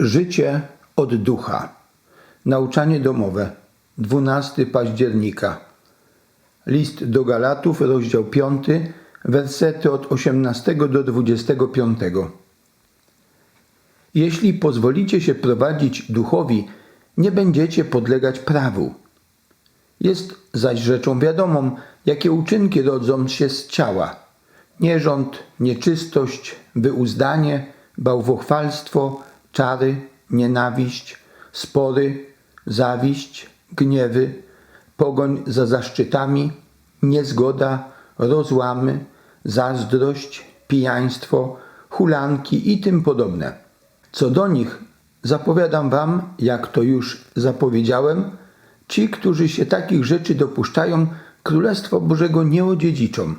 Życie od ducha. Nauczanie domowe. 12 października. List do Galatów, rozdział 5, wersety od 18 do 25. Jeśli pozwolicie się prowadzić duchowi, nie będziecie podlegać prawu. Jest zaś rzeczą wiadomą, jakie uczynki rodzą się z ciała. Nierząd, nieczystość, wyuzdanie, bałwochwalstwo, czary, nienawiść, spory, zawiść, gniewy, pogoń za zaszczytami, niezgoda, rozłamy, zazdrość, pijaństwo, hulanki i tym podobne. Co do nich, zapowiadam wam, jak to już zapowiedziałem, ci, którzy się takich rzeczy dopuszczają, Królestwo Bożego nie odziedziczą.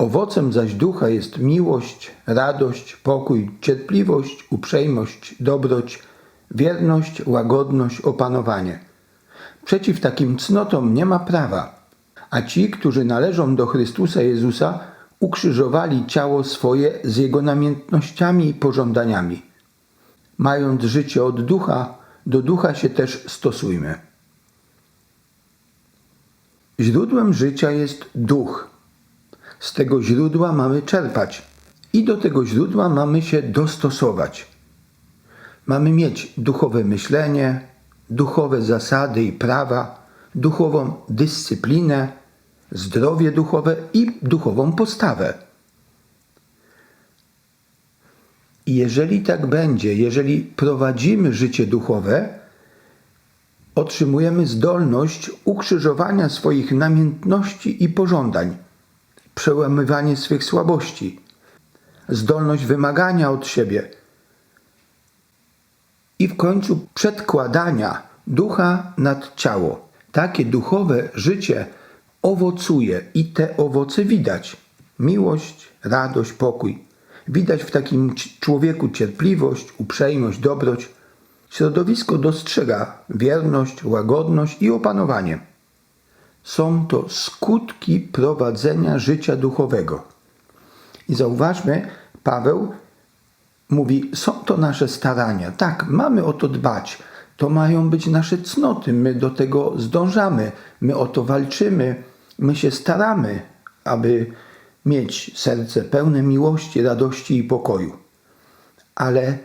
Owocem zaś ducha jest miłość, radość, pokój, cierpliwość, uprzejmość, dobroć, wierność, łagodność, opanowanie. Przeciw takim cnotom nie ma prawa, a ci, którzy należą do Chrystusa Jezusa, ukrzyżowali ciało swoje z jego namiętnościami i pożądaniami. Mając życie od ducha, do ducha się też stosujmy. Źródłem życia jest duch. Z tego źródła mamy czerpać i do tego źródła mamy się dostosować. Mamy mieć duchowe myślenie, duchowe zasady i prawa, duchową dyscyplinę, zdrowie duchowe i duchową postawę. I jeżeli tak będzie, jeżeli prowadzimy życie duchowe, otrzymujemy zdolność ukrzyżowania swoich namiętności i pożądań, przełamywanie swych słabości, zdolność wymagania od siebie i w końcu przedkładania ducha nad ciało. Takie duchowe życie owocuje i te owoce widać. Miłość, radość, pokój. Widać w takim człowieku cierpliwość, uprzejmość, dobroć. Środowisko dostrzega wierność, łagodność i opanowanie. Są to skutki prowadzenia życia duchowego. I zauważmy, Paweł mówi, są to nasze starania. Tak, mamy o to dbać. To mają być nasze cnoty. My do tego zdążamy. My o to walczymy. My się staramy, aby mieć serce pełne miłości, radości i pokoju. Ale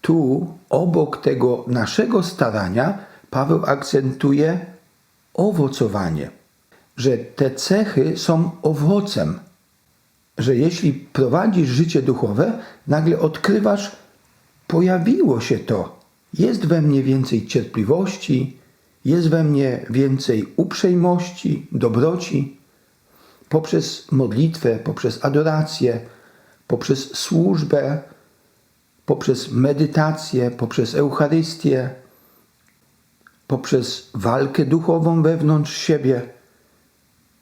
tu, obok tego naszego starania, Paweł akcentuje owocowanie, że te cechy są owocem, że jeśli prowadzisz życie duchowe, nagle odkrywasz, pojawiło się to. Jest we mnie więcej cierpliwości, jest we mnie więcej uprzejmości, dobroci. Poprzez modlitwę, poprzez adorację, poprzez służbę, poprzez medytację, poprzez Eucharystię, poprzez walkę duchową wewnątrz siebie.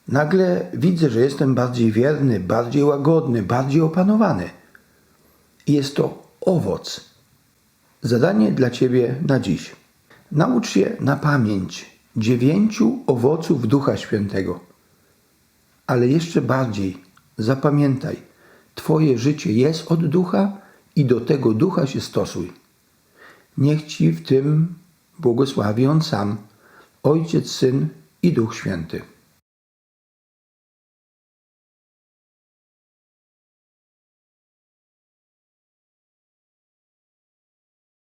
Nagle widzę, że jestem bardziej wierny, bardziej łagodny, bardziej opanowany. I jest to owoc. Zadanie dla Ciebie na dziś. Naucz się na pamięć dziewięciu owoców Ducha Świętego. Ale jeszcze bardziej zapamiętaj, Twoje życie jest od ducha i do tego ducha się stosuj. Niech Ci w tym błogosławi On sam, Ojciec, Syn i Duch Święty.